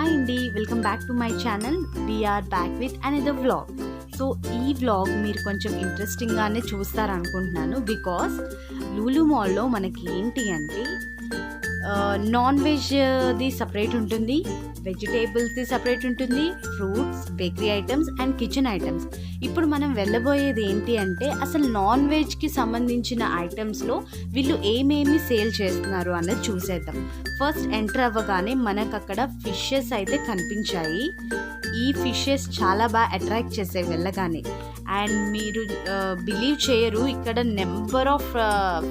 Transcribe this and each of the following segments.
Hi అండి welcome back to my channel we are back with another vlog so ఈ vlog మీరు కొంచెం ఇంట్రెస్టింగ్గానే చూస్తారనుకుంటున్నాను because Lulu మాల్లో మనకి ఏంటి అంటే నాన్ వెజ్ది సపరేట్ ఉంటుంది. వెజిటేబుల్స్ది సపరేట్ ఉంటుంది. Fruits bakery items and kitchen items ఇప్పుడు మనం వెళ్ళబోయేది ఏంటి అంటే అసలు నాన్ వెజ్కి సంబంధించిన ఐటమ్స్లో వీళ్ళు ఏమేమి సేల్ చేస్తున్నారు అన్నది చూసేద్దాం. ఫస్ట్ ఎంటర్ అవ్వగానే మనకు అక్కడ ఫిషెస్ అయితే కనిపించాయి. ఈ ఫిషెస్ చాలా బాగా అట్రాక్ట్ చేసాయి వెళ్ళగానే. అండ్ మీరు బిలీవ్ చేయరు ఇక్కడ నెంబర్ ఆఫ్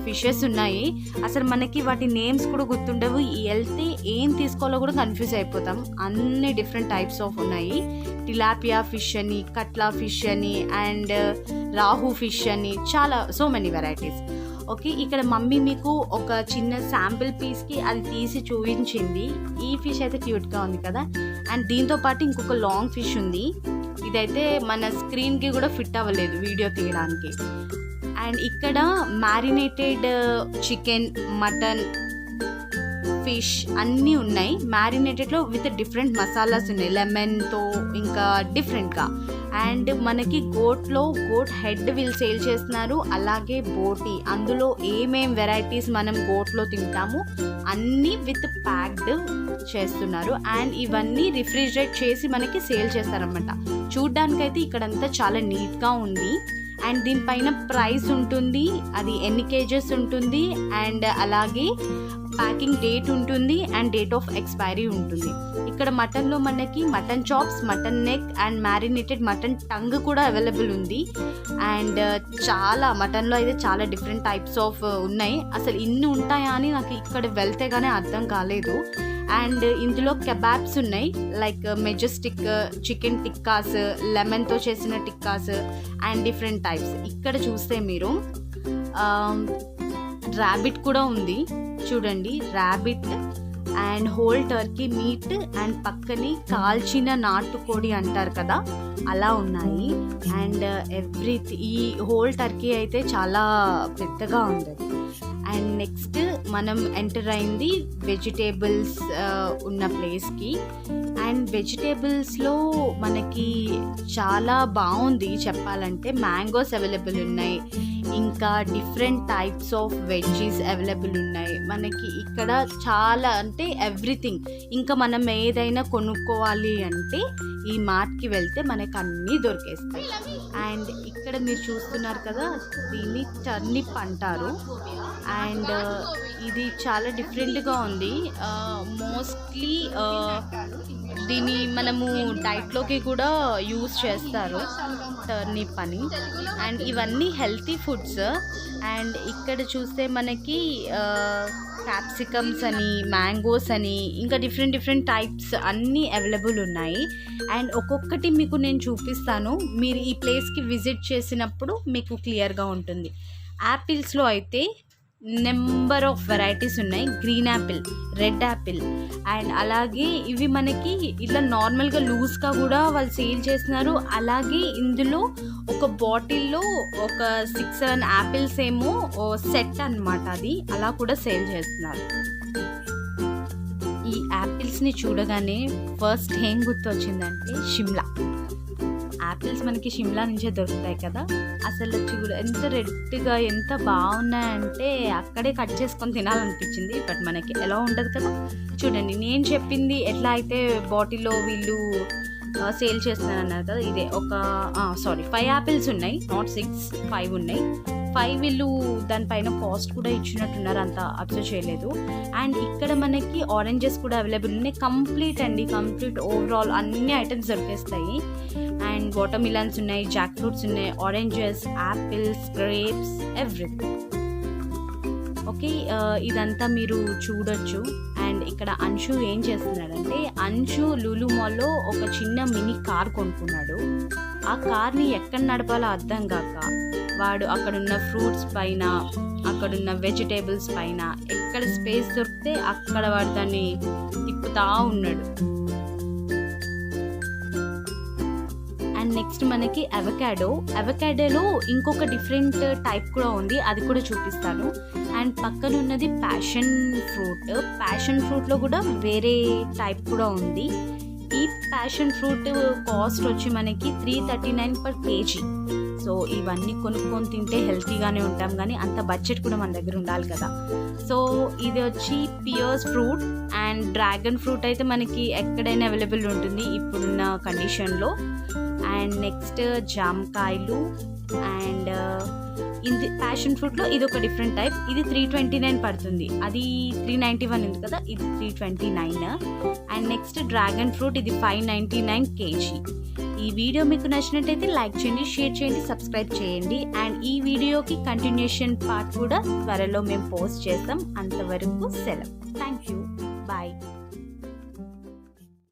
ఫిషెస్ ఉన్నాయి. అసలు మనకి వాటి నేమ్స్ కూడా గుర్తుండవు. వెళ్తే ఏం తీసుకోవాలో కూడా కన్ఫ్యూజ్ అయిపోతాం. అన్ని డిఫరెంట్ టైప్స్ ఆఫ్ ఉన్నాయి. టిలాపియా ఫిష్ అని కట్లా ఫిష్ అని అండ్ రాహు ఫిష్ అని చాలా సో మెనీ వెరైటీస్ ఓకే ఇక్కడ మమ్మీ మీకు ఒక చిన్న శాంపిల్ పీస్కి అది తీసి చూపించింది. ఈ ఫిష్ అయితే క్యూట్గా ఉంది కదా? అండ్ దీంతో పాటు ఇంకొక లాంగ్ ఫిష్ ఉంది. ఇదైతే మన స్క్రీన్కి కూడా ఫిట్ అవ్వలేదు వీడియో తీయడానికి. అండ్ ఇక్కడ మ్యారినేటెడ్ చికెన్ మటన్ ఫిష్ అన్నీ ఉన్నాయి. మ్యారినేటెడ్లో విత్ డిఫరెంట్ మసాలాస్ ఉన్నాయి. లెమన్తో ఇంకా డిఫరెంట్గా అండ్ మనకి గోట్లో గోట్ హెడ్ వీళ్ళు సేల్ చేస్తున్నారు. అలాగే బోటి. అందులో ఏమేం వెరైటీస్ మనం గోట్లో తింటాము అన్నీ విత్ ప్యాక్డ్ చేస్తున్నారు. అండ్ ఇవన్నీ రిఫ్రిజిరేట్ చేసి మనకి సేల్ చేస్తారనమాట చూడ్డానికైతే ఇక్కడంతా చాలా నీట్గా ఉంది. అండ్ దీనిపైన ప్రైస్ ఉంటుంది. అది ఎన్ని కేజెస్ ఉంటుంది. అండ్ అలాగే ప్యాకింగ్ డేట్ ఉంటుంది అండ్ డేట్ ఆఫ్ ఎక్స్పైరీ ఉంటుంది. ఇక్కడ మటన్లో మనకి mutton chops mutton neck and marinated mutton tongue కూడా అవైలబుల్ ఉంది. అండ్ uh, చాలా మటన్లో అయితే చాలా డిఫరెంట్ టైప్స్ ఆఫ్ uh, ఉన్నాయి. అసలు ఇన్ని ఉంటాయా అని నాకు ఇక్కడ వెళ్తే కానీ అర్థం కాలేదు. అండ్ ఇందులో కెబాబ్స్ ఉన్నాయి. Like uh, majestic chicken tikkas లెమన్తో చేసిన టిక్కాస్ అండ్ డిఫరెంట్ టైప్స్. ఇక్కడ చూస్తే మీరు um, ర్యాబిట్ కూడా ఉంది. చూడండి rabbit and whole turkey meat and పక్కనే కాల్చిన నాటుకోడి అంటారు కదా అలా ఉన్నాయి. అండ్ ఎవ్రీ ఈ హోల్ టర్కీ అయితే చాలా పెద్దగా ఉంది. అండ్ నెక్స్ట్ మనం ఎంటర్ అయింది వెజిటేబుల్స్ ఉన్న ప్లేస్కి అండ్ వెజిటేబుల్స్లో మనకి చాలా బాగుంది చెప్పాలంటే. మ్యాంగోస్ అవైలబుల్ ఉన్నాయి. ఇంకా different types of veggies available ఉన్నాయి. మనకి ఇక్కడ చాలా అంటే ఎవ్రీథింగ్ ఇంకా మనం ఏదైనా కొనుక్కోవాలి అంటే ఈ మార్ట్కి వెళ్తే మనకి అన్నీ దొరికేస్తాయి. అండ్ ఇక్కడ మీరు చూస్తున్నారు కదా దీన్ని టర్నిప్ అంటారు. అండ్ uh, ఇది చాలా డిఫరెంట్గా ఉంది. Uh, మోస్ట్లీ దీన్ని మనము డైట్లోకి కూడా యూస్ చేస్తారు టర్నిప్ అని అండ్ ఇవన్నీ హెల్తీ ఫుడ్స్. అండ్ ఇక్కడ చూస్తే మనకి క్యాప్సికమ్స్ అని మ్యాంగోస్ అని ఇంకా డిఫరెంట్ డిఫరెంట్ టైప్స్ అన్నీ అవైలబుల్ ఉన్నాయి. అండ్ ఒక్కొక్కటి మీకు నేను చూపిస్తాను. మీరు ఈ ప్లేస్కి విజిట్ చేసినప్పుడు మీకు క్లియర్గా ఉంటుంది. యాపిల్స్లో అయితే నెంబర్ ఆఫ్ వెరైటీస్ ఉన్నాయి. Green apple red apple. And అలాగే ఇవి మనకి ఇట్లా నార్మల్గా లూజ్గా కూడా వాళ్ళు సేల్ చేస్తున్నారు. అలాగే ఇందులో ఒక బాటిల్లో ఒక సిక్స్ సెవెన్ యాపిల్స్ ఏమో సెట్ అనమాట అది. అలా కూడా సేల్ చేస్తున్నారు. ఈ యాపిల్స్ని చూడగానే ఫస్ట్ ఏం గుర్తొచ్చిందంటే షిమ్లా. యాపిల్స్ మనకి షిమ్లా నుంచే దొరుకుతాయి కదా? అసలు చిగురు ఎంత రెడ్గా ఎంత బాగున్నాయంటే అక్కడే కట్ చేసుకొని తినాలనిపించింది. బట్ మనకి ఎలా ఉండదు కదా? చూడండి నేను చెప్పింది ఎట్లా అయితే బాటిల్లో వీళ్ళు సేల్ చేస్తున్నారు అన్నారు కదా ఇదే ఒక సారీ ఫైవ్ యాపిల్స్ ఉన్నాయి నాట్ సిక్స్ ఫైవ్ ఉన్నాయి. ఫైవ్ వీళ్ళు దానిపైన కాస్ట్ కూడా ఇచ్చినట్టున్నారు అంత అబ్జర్వ్ చేయలేదు. అండ్ ఇక్కడ మనకి ఆరెంజెస్ కూడా అవైలబుల్ ఉన్నాయి. కంప్లీట్ అండి కంప్లీట్ ఓవరాల్ అన్ని ఐటమ్స్ దొరికేస్తాయి. అండ్ వాటర్ మిలన్స్ ఉన్నాయి జాక్ ఫ్రూట్స్ ఉన్నాయి oranges apples grapes everything. Okay ఇదంతా మీరు చూడొచ్చు. అండ్ ఇక్కడ అంశు ఏం చేస్తున్నాడంటే అంశు లూలు మాల్లో ఒక చిన్న మినీ కార్ కొనుక్కున్నాడు. ఆ కార్ని ఎక్కడ నడపాలో అర్థం కాక వాడు అక్కడున్న ఫ్రూట్స్ పైన అక్కడున్న వెజిటేబుల్స్ పైన ఎక్కడ స్పేస్ దొరికితే అక్కడ వాడు దాన్ని తిప్పుతా ఉన్నాడు. అండ్ నెక్స్ట్ మనకి అవకాడో. అవకాడోలో ఇంకొక డిఫరెంట్ టైప్ కూడా ఉంది అది కూడా చూపిస్తాను. అండ్ పక్కన ఉన్నది ప్యాషన్ ఫ్రూట్. ప్యాషన్ ఫ్రూట్లో కూడా వేరే టైప్ కూడా ఉంది. ఈ ప్యాషన్ ఫ్రూట్ కాస్ట్ వచ్చి మనకి three thirty nine per KG. So ఇవన్నీ కొనుక్కొని తింటే హెల్తీగానే ఉంటాం కానీ అంత బడ్జెట్ కూడా మన దగ్గర ఉండాలి కదా. సో ఇది వచ్చి pears fruit and dragon fruit అయితే మనకి ఎక్కడైనా అవైలబుల్ ఉంటుంది ఇప్పుడున్న కండిషన్లో అండ్ నెక్స్ట్ జామకాయలు అండ్ ఇది ప్యాషన్ ఫ్రూట్లో ఇది ఒక డిఫరెంట్ టైప్ ఇది త్రీ ట్వంటీ నైన్ పడుతుంది. అది త్రీ నైంటీ వన్ ఉంది కదా? ఇది three twenty nine and next dragon fruit ఇది ఫైవ్ నైంటీ నైన్ కేజీ ఈ వీడియో మీకు నచ్చినట్టయితే లైక్ చేయండి షేర్ చేయండి సబ్స్క్రైబ్ చేయండి. అండ్ ఈ వీడియోకి కంటిన్యూషన్ పార్ట్ కూడా త్వరలో మేము పోస్ట్ చేస్తాం. అంతవరకు సెలవు. Thank you